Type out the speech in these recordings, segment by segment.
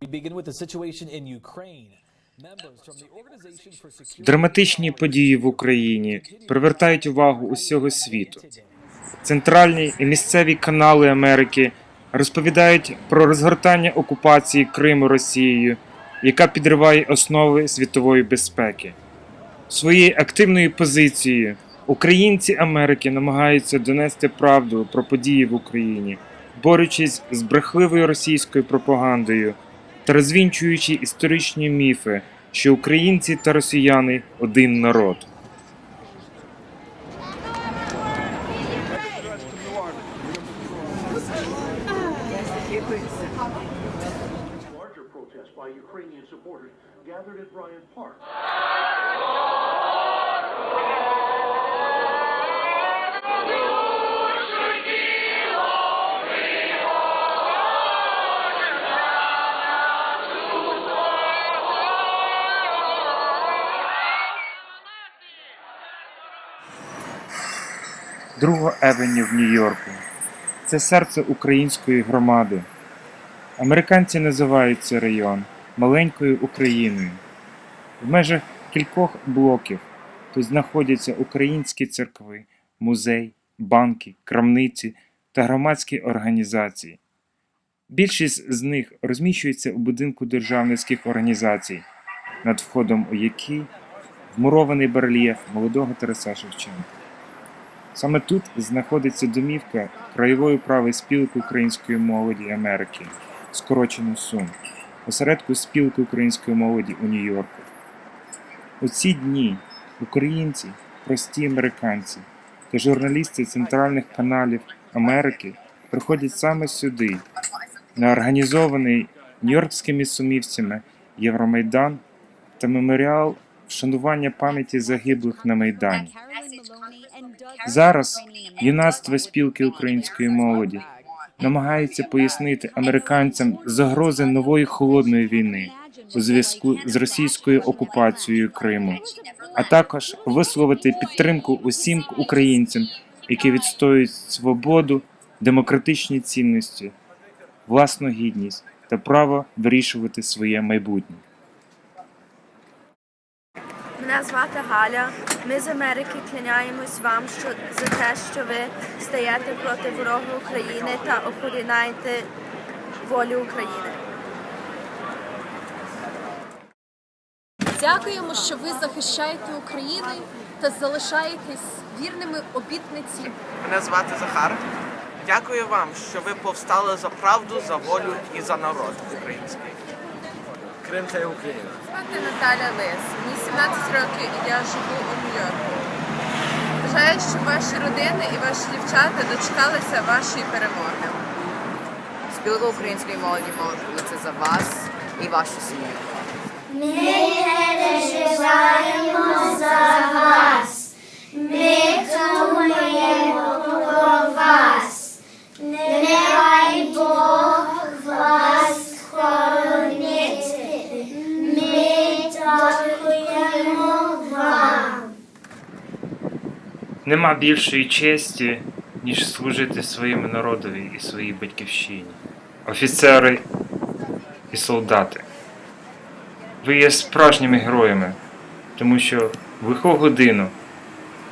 We begin with the situation in Ukraine. Драматичні події в Україні привертають увагу усього світу. Центральні і місцеві канали Америки розповідають про розгортання окупації Криму Росією, яка підриває основи світової безпеки. Своєю активною позицією українці Америки намагаються донести правду про події в Україні, борючись з брехливою російською пропагандою та розвінчуючи історичні міфи, що українці та росіяни один народ. gathered at Bryant Park. Друга Евеню в Нью-Йорку. Це серце української громади. Американці називають цей район маленькою Україною. В межах кількох блоків тут знаходяться українські церкви, музей, банки, крамниці та громадські організації. Більшість з них розміщується у будинку державницьких організацій, над входом у який вмурований барельєф молодого Тараса Шевченка. Саме тут знаходиться домівка краєвої прави спілки української молоді Америки, скорочено СУМ, осередку спілки української молоді у Нью-Йорку. У ці дні українці, прості американці та журналісти центральних каналів Америки приходять саме сюди, на організований нью-йоркськими сумівцями Євромайдан та меморіал вшанування пам'яті загиблих на Майдані. Зараз юнацтво спілки української молоді намагається пояснити американцям загрози нової холодної війни у зв'язку з російською окупацією Криму, а також висловити підтримку усім українцям, які відстоюють свободу, демократичні цінності, власну гідність та право вирішувати своє майбутнє. Мене звати Галя. Ми з Америки кланяємось вам що, за те, що ви стаєте проти ворога України та охороняєте волю України. Дякуємо, що ви захищаєте Україну та залишаєтесь вірними обітниці. Мене звати Захар. Дякую вам, що ви повстали за правду, за волю і за народ український. Крим це Україна. Звати Наталя Лис. Мені 17 років і я живу у Нью-Йорку. Бажаю, щоб ваші родини і ваші дівчата дочекалися вашої перемоги. Спілка української молоді молиться за вас і вашу сім'ю. Ми переживаємо за вас. Ми думаємо про вас. Нехай Бог вас хоронить. Ми дякуємо вам. Нема більшої честі, ніж служити своєму народові і своїй батьківщині. Офіцери і солдати. Ви є справжніми героями, тому що в лиху годину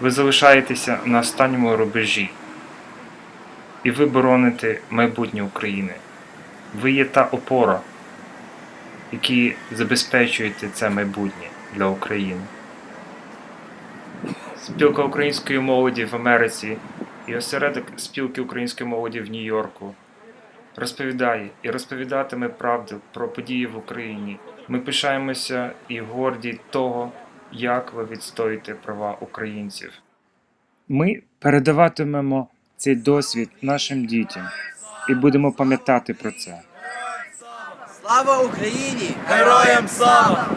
ви залишаєтеся на останньому рубежі. І ви бороните майбутнє України. Ви є та опора, які забезпечуєте це майбутнє для України. Спілка української молоді в Америці і осередок спілки української молоді в Нью-Йорку розповідає і розповідатиме правду про події в Україні. Ми пишаємося і горді того, як ви відстоїте права українців. Ми передаватимемо цей досвід нашим дітям і будемо пам'ятати про це. Слава Україні! Героям слава!